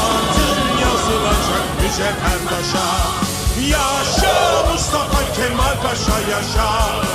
Adın yazılacak mücevher taşa Yaşa Mustafa Kemal Paşa yaşa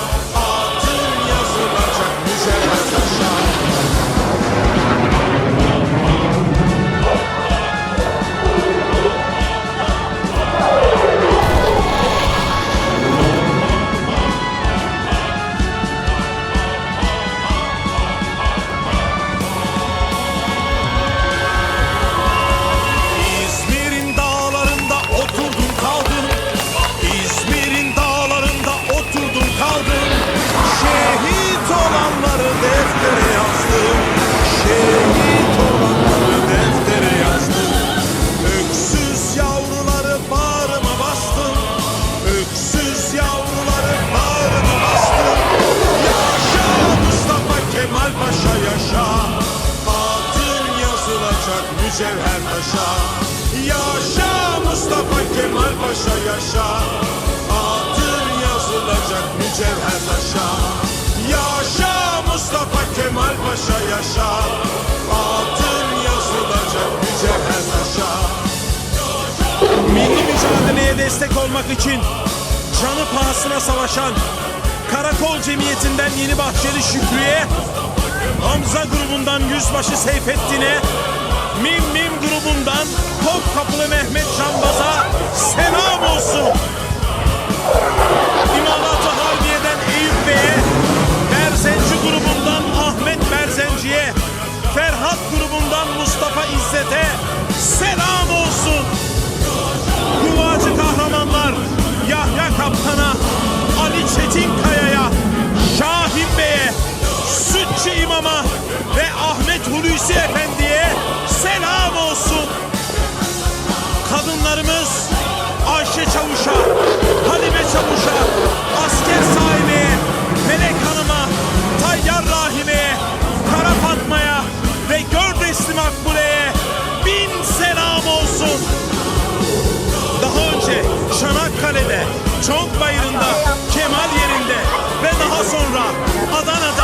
mücevher taşa Yaşa Mustafa Kemal Paşa yaşa. Adın yazılacak mücevher taşa Yaşa Mustafa Kemal Paşa yaşa. Adın yazılacak mücevher taşa Milli mücadeleye destek olmak için canı pahasına savaşan Karakol Cemiyeti'nden Yeni Bahçeli Şükrü'ye Hamza grubundan Yüzbaşı Seyfettin'e Mim Mim grubundan Topkapılı Mehmet Canbaz'a selam olsun. İmalatı Harbiye'den Eyüp Bey'e Berzenci grubundan Ahmet Berzenci'ye Ferhat grubundan Mustafa İzzet'e selam Kadınlarımız Ayşe Çavuş'a, Halime Çavuş'a, Asker Sahibe'ye, Melek Hanım'a, Tayyar Rahime'ye, Kara Fatma'ya ve Gördesli Makbule'ye bin selam olsun. Daha önce Çanakkale'de, Çonk Bayırı'nda, Kemal yerinde ve daha sonra Adana